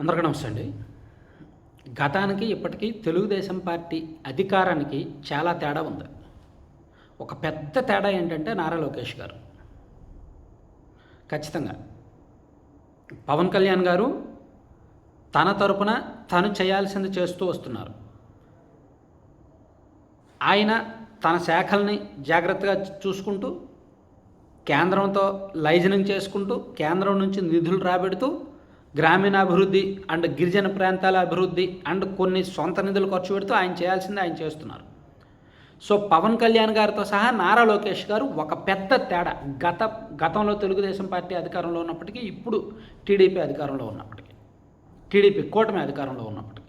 అందరికీ నమస్తే అండి. గతానికి ఇప్పటికీ తెలుగుదేశం పార్టీ అధికారానికి చాలా తేడా ఉంది. ఒక పెద్ద తేడా ఏంటంటే నారా లోకేష్ గారు. ఖచ్చితంగా. పవన్ కళ్యాణ్ గారు తన తరపున తను చేయాల్సింది చేస్తూ వస్తున్నారు. ఆయన తన శాఖల్ని జాగ్రత్తగా చూసుకుంటూ కేంద్రంతో లైజనింగ్ చేసుకుంటూ కేంద్రం నుంచి నిధులు రాబెడుతూ గ్రామీణాభివృద్ధి అండ్ గిరిజన ప్రాంతాల అభివృద్ధి అండ్ కొన్ని సొంత నిధులు ఖర్చు పెడుతూ ఆయన చేయాల్సింది ఆయన చేస్తున్నారు. సో పవన్ కళ్యాణ్ గారితో సహా నారా లోకేష్ గారు ఒక పెద్ద తేడా. గత గతంలో తెలుగుదేశం పార్టీ అధికారంలో ఉన్నప్పటికీ ఇప్పుడు టీడీపీ అధికారంలో ఉన్నప్పటికీ టీడీపీ కూటమి అధికారంలో ఉన్నప్పటికీ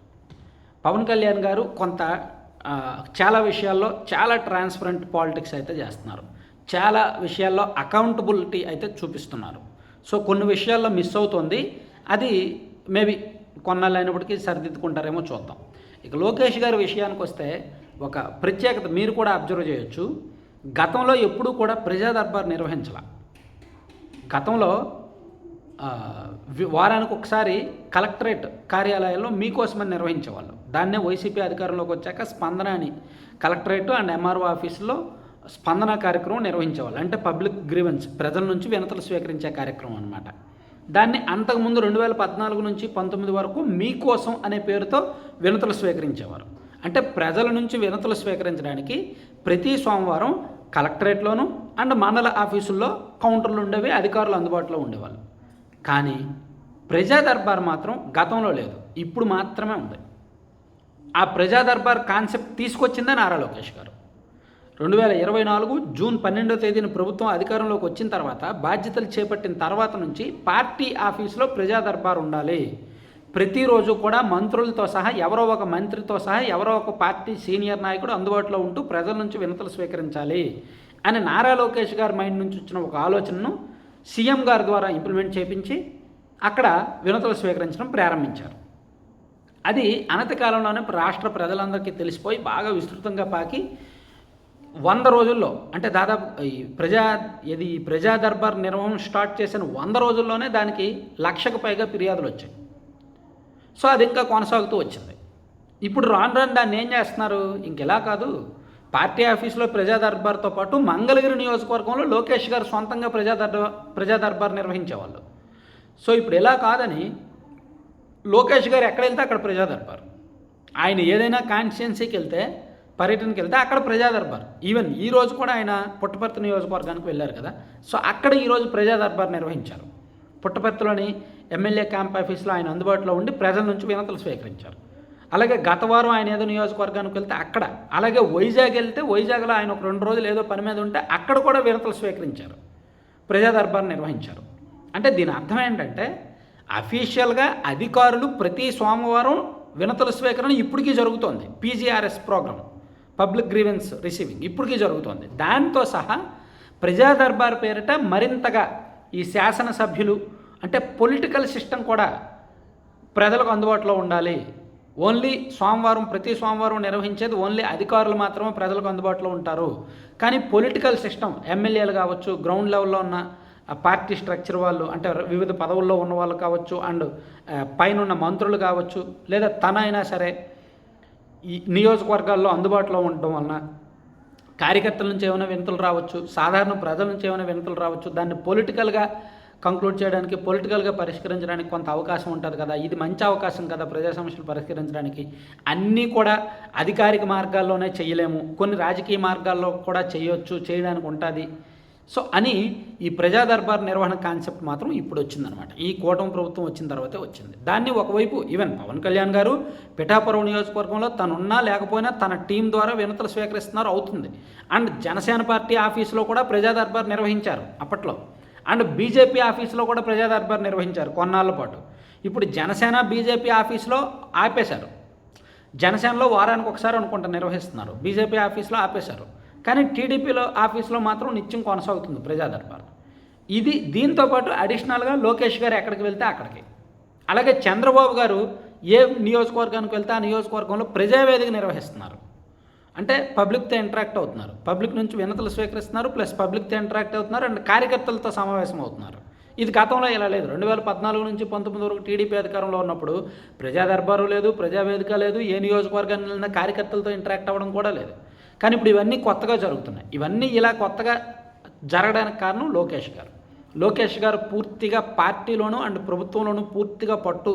పవన్ కళ్యాణ్ గారు కొంత చాలా విషయాల్లో చాలా ట్రాన్స్పరెంట్ పాలిటిక్స్ అయితే చేస్తున్నారు. చాలా విషయాల్లో అకౌంటబిలిటీ అయితే చూపిస్తున్నారు. సో కొన్ని విషయాల్లో మిస్ అవుతుంది. అది మేబీ కొన్నాళ్ళు అయినప్పటికీ సరిదిద్దుకుంటారేమో చూద్దాం. ఇక లోకేష్ గారి విషయానికి వస్తే ఒక ప్రత్యేకత మీరు కూడా అబ్జర్వ్ చేయొచ్చు. గతంలో ఎప్పుడూ కూడా ప్రజా దర్బార్ నిర్వహించాల. గతంలో వారానికి ఒకసారి కలెక్టరేట్ కార్యాలయంలో మీకోసమని నిర్వహించేవాళ్ళు. దాన్నే వైసీపీ అధికారంలోకి వచ్చాక స్పందన అని కలెక్టరేట్ అండ్ ఎంఆర్ఓ ఆఫీసులో స్పందన కార్యక్రమం నిర్వహించేవాళ్ళు. అంటే పబ్లిక్ గ్రీవెన్స్ ప్రజల నుంచి వినతలు స్వీకరించే కార్యక్రమం అనమాట దాన్ని అంతకుముందు రెండు వేల పద్నాలుగు నుంచి పంతొమ్మిది వరకు మీకోసం అనే పేరుతో వినతులు స్వీకరించేవారు. అంటే ప్రజల నుంచి వినతులు స్వీకరించడానికి ప్రతి సోమవారం కలెక్టరేట్లోను అండ్ మండల ఆఫీసుల్లో కౌంటర్లు ఉండేవి అధికారులు అందుబాటులో ఉండేవాళ్ళు. కానీ ప్రజా దర్బార్ మాత్రం గతంలో లేదు ఇప్పుడు మాత్రమే ఉంది. ఆ ప్రజా దర్బార్ కాన్సెప్ట్ తీసుకొచ్చిందే నారా లోకేష్ గారు. రెండు వేల ఇరవై నాలుగు జూన్ పన్నెండో తేదీన ప్రభుత్వం అధికారంలోకి వచ్చిన తర్వాత బాధ్యతలు చేపట్టిన తర్వాత నుంచి పార్టీ ఆఫీసులో ప్రజా దర్బార్ ఉండాలి. ప్రతిరోజు కూడా మంత్రులతో సహా ఎవరో ఒక మంత్రితో సహా ఎవరో ఒక పార్టీ సీనియర్ నాయకుడు అందుబాటులో ఉంటూ ప్రజల నుంచి వినతులు స్వీకరించాలి అని నారా లోకేష్ గారి మైండ్ నుంచి వచ్చిన ఒక ఆలోచనను సీఎం గారి ద్వారా ఇంప్లిమెంట్ చేపించి అక్కడ వినతులు స్వీకరించడం ప్రారంభించారు. అది అనతి కాలంలోనే రాష్ట్ర ప్రజలందరికీ తెలిసిపోయి బాగా విస్తృతంగా పాకి వంద రోజుల్లో అంటే దాదాపు ఈ ప్రజా ఇది ప్రజా దర్బార్ నిర్వహణ స్టార్ట్ చేసిన వంద రోజుల్లోనే దానికి లక్షకు పైగా ఫిర్యాదులు వచ్చాయి. సో అది ఇంకా కొనసాగుతూ వచ్చింది. ఇప్పుడు రాను రాను దాన్ని ఏం చేస్తున్నారు? ఇంకెలా కాదు పార్టీ ఆఫీస్లో ప్రజా దర్బార్తో పాటు మంగళగిరి నియోజకవర్గంలో లోకేష్ గారు సొంతంగా ప్రజా దర్బార్ ప్రజా దర్బార్ నిర్వహించేవాళ్ళు. సో ఇప్పుడు ఎలా కాదని లోకేష్ గారు ఎక్కడ వెళ్తే అక్కడ ప్రజా దర్బార్. ఆయన ఏదైనా కాన్స్టిట్యున్సీకి వెళ్తే పర్యటనకి వెళ్తే అక్కడ ప్రజాదర్బార్. ఈవెన్ ఈ రోజు కూడా ఆయన పుట్టపర్తి నియోజకవర్గానికి వెళ్ళారు కదా. సో అక్కడ ఈరోజు ప్రజాదర్బార్ నిర్వహించారు. పుట్టపర్తిలోని ఎమ్మెల్యే క్యాంప్ ఆఫీస్లో ఆయన అందుబాటులో ఉండి ప్రజల నుంచి వినతులు స్వీకరించారు. అలాగే గత వారం ఆయన ఏదో నియోజకవర్గానికి వెళ్తే అక్కడ అలాగే వైజాగ్ వెళ్తే వైజాగ్లో ఆయన ఒక రెండు రోజులు ఏదో పని మీద ఉంటే అక్కడ కూడా వినతులు స్వీకరించారు. ప్రజాదర్బార్ నిర్వహించారు. అంటే దీని అర్థం ఏంటంటే అఫీషియల్గా అధికారులు ప్రతి సోమవారం వినతుల స్వీకరణ ఇప్పటికీ జరుగుతోంది. PGRS program public grievance receiving. ఇప్పటికీ జరుగుతోంది. దాంతో సహా ప్రజా దర్బార్ పేరిట మరింతగా ఈ శాసనసభ్యులు అంటే పొలిటికల్ సిస్టమ్ కూడా ప్రజలకు అందుబాటులో ఉండాలి. ఓన్లీ సోమవారం ప్రతి సోమవారం నిర్వహించేది ఓన్లీ అధికారులు మాత్రమే ప్రజలకు అందుబాటులో ఉంటారు. కానీ పొలిటికల్ సిస్టమ్ ఎమ్మెల్యేలు కావచ్చు గ్రౌండ్ లెవెల్లో ఉన్న పార్టీ స్ట్రక్చర్ వాళ్ళు అంటే వివిధ పదవుల్లో ఉన్న వాళ్ళు కావచ్చు అండ్ పైన ఉన్న మంత్రులు కావచ్చు లేదా తన అయినా సరే ఈ నియోజకవర్గాల్లో అందుబాటులో ఉండటం వలన కార్యకర్తల నుంచి ఏమైనా వినతులు రావచ్చు సాధారణ ప్రజల నుంచి ఏమైనా వినతులు రావచ్చు దాన్ని పొలిటికల్గా కంక్లూడ్ చేయడానికి పొలిటికల్గా పరిష్కరించడానికి కొంత అవకాశం ఉంటుంది కదా. ఇది మంచి అవకాశం కదా ప్రజా సమస్యలు పరిష్కరించడానికి. అన్నీ కూడా అధికారిక మార్గాల్లోనే చేయలేము. కొన్ని రాజకీయ మార్గాల్లో కూడా చేయొచ్చు చేయడానికి ఉంటుంది. సో అని ఈ ప్రజా దర్బార్ నిర్వహణ కాన్సెప్ట్ మాత్రం ఇప్పుడు వచ్చిందనమాట. ఈ కూటమి ప్రభుత్వం వచ్చిన తర్వాతే వచ్చింది. దాన్ని ఒకవైపు ఈవెన్ పవన్ కళ్యాణ్ గారు పిఠాపురం నియోజకవర్గంలో తనున్నా లేకపోయినా తన టీం ద్వారా వినతులు స్వీకరిస్తున్నారు అవుతుంది. అండ్ జనసేన పార్టీ ఆఫీసులో కూడా ప్రజా దర్బార్ నిర్వహించారు అప్పట్లో. అండ్ బీజేపీ ఆఫీసులో కూడా ప్రజా దర్బార్ నిర్వహించారు కొన్నాళ్ళ పాటు. ఇప్పుడు జనసేన బీజేపీ ఆఫీసులో ఆపేశారు. జనసేనలో వారానికి ఒకసారి అనుకుంటా నిర్వహిస్తున్నారు. బీజేపీ ఆఫీస్లో ఆపేశారు. కానీ టీడీపీలో ఆఫీస్లో మాత్రం నిత్యం కొనసాగుతుంది ప్రజాదర్బార్ ఇది దీంతో పాటు అడిషనల్గా లోకేష్ గారు ఎక్కడికి వెళ్తే అక్కడికి. అలాగే చంద్రబాబు గారు ఏ నియోజకవర్గానికి వెళ్తే ఆ నియోజకవర్గంలో ప్రజావేదిక నిర్వహిస్తున్నారు. అంటే పబ్లిక్తో ఇంటరాక్ట్ అవుతున్నారు. పబ్లిక్ నుంచి వినతులు స్వీకరిస్తున్నారు ప్లస్ పబ్లిక్తో ఇంటరాక్ట్ అవుతున్నారు అండ్ కార్యకర్తలతో సమావేశం అవుతున్నారు. ఇది గతంలో ఇలా లేదు. రెండు వేల పద్నాలుగు నుంచి పంతొమ్మిది వరకు టీడీపీ అధికారంలో ఉన్నప్పుడు ప్రజా దర్బారు లేదు ప్రజావేదిక లేదు ఏ నియోజకవర్గాన్ని వెళ్ళినా కార్యకర్తలతో ఇంటరాక్ట్ అవ్వడం కూడా లేదు. కానీ ఇప్పుడు ఇవన్నీ కొత్తగా జరుగుతున్నాయి. ఇవన్నీ ఇలా కొత్తగా జరగడానికి కారణం లోకేష్ గారు. లోకేష్ గారు పూర్తిగా పార్టీలోనూ అండ్ ప్రభుత్వంలోనూ పూర్తిగా పట్టు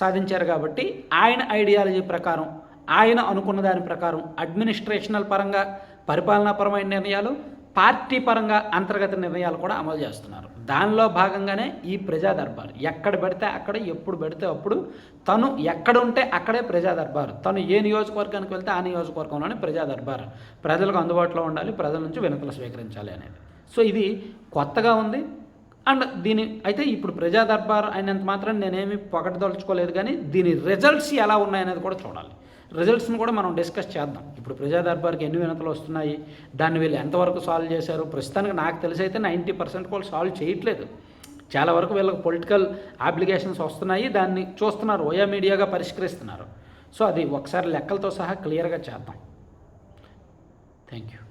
సాధించారు కాబట్టి ఆయన ఐడియాలజీ ప్రకారం ఆయన అనుకున్న దాని ప్రకారం అడ్మినిస్ట్రేషనల్ పరంగా పరిపాలనాపరమైన నిర్ణయాలు పార్టీ పరంగా అంతర్గత నిర్ణయాలు కూడా అమలు చేస్తున్నారు. దానిలో భాగంగానే ఈ ప్రజా దర్బార్ ఎక్కడ పెడితే అక్కడ ఎప్పుడు పెడితే అప్పుడు తను ఎక్కడ ఉంటే అక్కడే ప్రజా దర్బార్ తను ఏ నియోజకవర్గానికి వెళ్తే ఆ నియోజకవర్గంలోనే ప్రజా దర్బార్ ప్రజలకు అందుబాటులో ఉండాలి ప్రజల నుంచి వినతులు స్వీకరించాలి అనేది. సో ఇది కొత్తగా ఉంది. అండ్ దీని అయితే ఇప్పుడు ప్రజా దర్బార్ అయినంత మాత్రం నేనేమి పొగటదలుచుకోలేదు కానీ దీని రిజల్ట్స్ ఎలా ఉన్నాయనేది కూడా చూడాలి. రిజల్ట్స్ని కూడా మనం డిస్కస్ చేద్దాం. ఇప్పుడు ప్రజా దర్బార్కి ఎన్ని వినతలు వస్తున్నాయి? దాన్ని వీళ్ళు ఎంతవరకు సాల్వ్ చేశారు? ప్రస్తుతానికి నాకు తెలిసి అయితే నైంటీ పర్సెంట్ కూడా సాల్వ్ చేయట్లేదు. చాలా వరకు వీళ్ళకి పొలిటికల్ అప్లికేషన్స్ వస్తున్నాయి. దాన్ని చూస్తున్నారు. ఓయా మీడియాగా పరిష్కరిస్తున్నారు. సో అది ఒకసారి లెక్కలతో సహా క్లియర్గా చేద్దాం. Thank you.